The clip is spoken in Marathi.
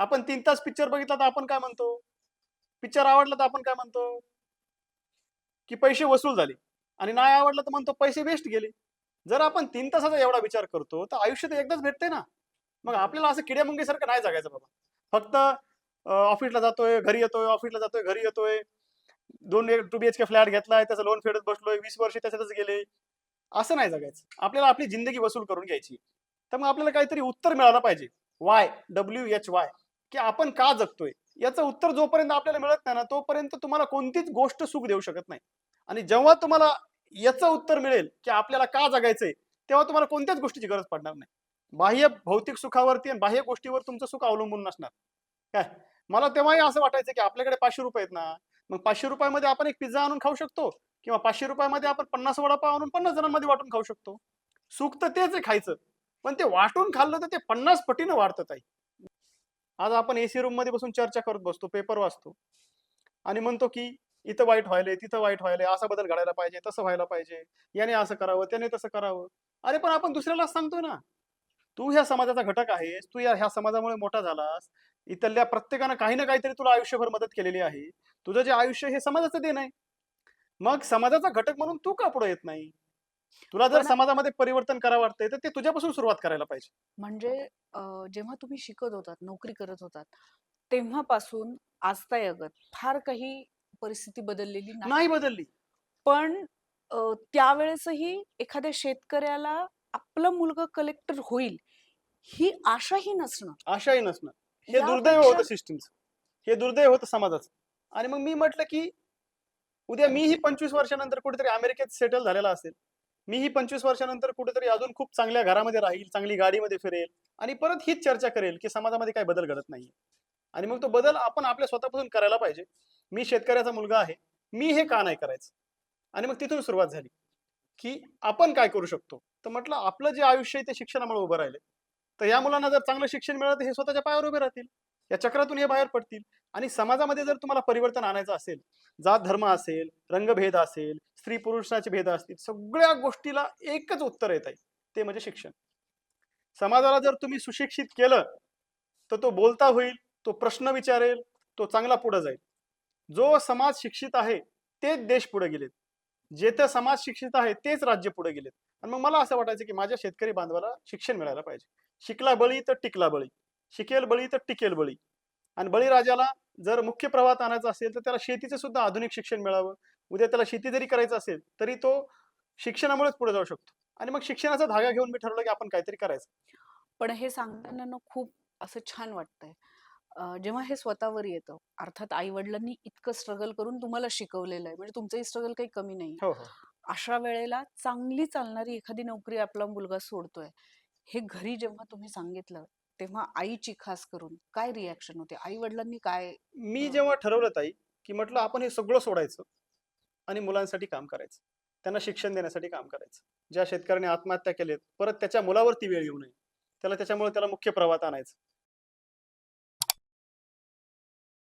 आपण तीन तास पिक्चर बघितला तर आपण काय म्हणतो? पिक्चर आवडला तर आपण काय म्हणतो? की पैसे वसूल झाले. आणि नाही आवडलं तर म्हणतो पैसे वेस्ट गेले. जर आपण तीन तासाचा एवढा विचार करतो तर आयुष्य तर एकदाच भेटते ना. मग आपल्याला असं किड्यामुंगीसारखं नाही जगायचं बाबा. फक्त ऑफिसला जातोय घरी येतोय ऑफिसला जातोय घरी येतोय. दोन two B H K flat घेतलाय त्याचं लोन फेडत बसलोय वीस वर्ष त्याच्यातच गेले. असं नाही जगायचं. आपल्याला आपली जिंदगी वसूल करून घ्यायची. तर मग आपल्याला काहीतरी उत्तर मिळालं पाहिजे. वाय डब्ल्यू एच वाय की आपण का जगतोय? याचं उत्तर जोपर्यंत आपल्याला मिळत नाही ना तोपर्यंत तुम्हाला कोणतीच गोष्ट सुख देऊ शकत नाही. आणि जेव्हा तुम्हाला याचं उत्तर मिळेल की आपल्याला का जगायचंय तेव्हा तुम्हाला कोणत्याच गोष्टीची गरज पडणार नाही. बाह्य भौतिक सुखावरती आणि बाह्य गोष्टीवर तुमचं सुख अवलंबून नसणार. काय? मला तेव्हाही असं वाटायचं की आपल्याकडे पाचशे रुपये आहेत ना मग पाचशे रुपयामध्ये आपण एक पिझ्झा आणून खाऊ शकतो किंवा पाचशे रुपयामध्ये आपण पन्नास वडापाव आणून पन्नास जणांमध्ये वाटून खाऊ शकतो. सुख तर तेच आहे खायचं. पण ते वाटून खाल्लं तर ते पन्नास पटीनं वाढतं ताई. आज आपण एसी रूममध्ये बसून चर्चा करत बसतो पेपर वाचतो. आणि म्हणतो की इथं वाईट व्हायलंय तिथं वाईट व्हायलंय असा बदल घडायला पाहिजे तसं व्हायला पाहिजे. याने असं करावं त्याने तसं करावं. अरे पण आपण दुसऱ्यालाच सांगतोय ना. तू ह्या समाजाचा घटक आहेस तू या ह्या समाजामुळे मोठा झालास. इथल्या प्रत्येकानं काही ना काहीतरी तुला आयुष्यभर मदत केलेली आहे. तुझं जे आयुष्य हे समाजाचं देण आहे. मग समाजाचा घटक म्हणून तू का पुढे येत नाही? तुला जर पण- समाजामध्ये परिवर्तन करावं वाटतंय तर ते तुझ्यापासून सुरुवात करायला पाहिजे. म्हणजे अं, जेव्हा तुम्ही शिकत होतात नोकरी करत होतात तेव्हापासून आजतायगत फार काही परिस्थिती बदललेली नाही नाही बदलली. पण अं, त्यावेळेसही एखाद्या शेतकऱ्याला आपला मुलगा कलेक्टर होईल ही आशाही नसणं. आशाही नसणं. हे दुर्दैव यापेक्षा- होतं सिस्टीमचं हे दुर्दैव होतं समाजाचं. आणि मग मी म्हटलं की उद्या मीही पंचवीस वर्षानंतर कुठेतरी अमेरिकेत सेटल झालेला असेल. मी ही पंचवीस वर्षानंतर कुठेतरी अजून खूप चांगल्या घरामध्ये राहील चांगली गाडीमध्ये फिरेल आणि परत हीच चर्चा करेल की समाजामध्ये काही बदल घडत नाही आणि मग तो बदल आपण आपल्या स्वतःपासून करायला पाहिजे. मी शेतकऱ्याचा मुलगा आहे. मी हे का नाही करायचं? आणि मग तिथून सुरुवात झाली की आपण काय करू शकतो? तर म्हटलं आपलं जे आयुष्य आहे ते शिक्षणामुळे उभं राहिले तर या मुलांना जर चांगलं शिक्षण मिळालं तर हे स्वतःच्या पायावर उभे राहतील. या चक्रातून हे बाहेर पडतील. आणि समाजामध्ये जर तुम्हाला परिवर्तन आणायचं असेल जात धर्म असेल रंगभेद असेल स्त्री पुरुषाचे भेद असतील सगळ्या गोष्टीला एकच उत्तर येत आहे. ते म्हणजे शिक्षण. समाजाला जर तुम्ही सुशिक्षित केलं तर तो बोलता होईल तो प्रश्न विचारेल तो चांगला पुढे जाईल. जो समाज शिक्षित आहे तेच देश पुढे गेलेत. जेथे समाज शिक्षित आहे तेच राज्य पुढे गेलेत. आणि मग मला असं वाटायचं की माझ्या शेतकरी बांधवाला शिक्षण मिळायला पाहिजे. शिकला बळी तर टिकला बळी. शिकेल बळी तर टिकेल बळी. आणि बळीराजाला जर मुख्य प्रवाहात आणायचं असेल तर त्याला शेतीचं सुद्धा आधुनिक शिक्षण मिळावं. उद्या त्याला शेती जरी करायचं असेल तरी तो शिक्षणामुळेच पुढे जाऊ शकतो. आणि मग शिक्षणाचा धागा घेऊन मी ठरवलं की आपण काहीतरी करायचं. पण हे सांगताना खूप असं छान वाटतंय. जेव्हा हे स्वतःवर येतं अर्थात आई वडिलांनी इतकं स्ट्रगल करून तुम्हाला शिकवलेलं आहे म्हणजे तुमचंही स्ट्रगल काही कमी नाही. हो हो. अशा वेळेला चांगली चालणारी एखादी नोकरी आपला मुलगा सोडतोय. हे घरी जेव्हा तुम्ही सांगितलं तेव्हा आईची खास करून काय रिॲक्शन होते? आई वडिलांनी काय मी. जेव्हा ठरवलं ताई की म्हटलं आपण हे सगळं सोडायचं आणि मुलांसाठी काम करायचं. त्यांना शिक्षण देण्यासाठी काम करायचं. ज्या शेतकऱ्याने आत्महत्या केलेत परत त्याच्या मुलावरती वेळ येऊ नये. त्याला त्याच्यामुळे त्याला मुख्य प्रवाहात आणायचं.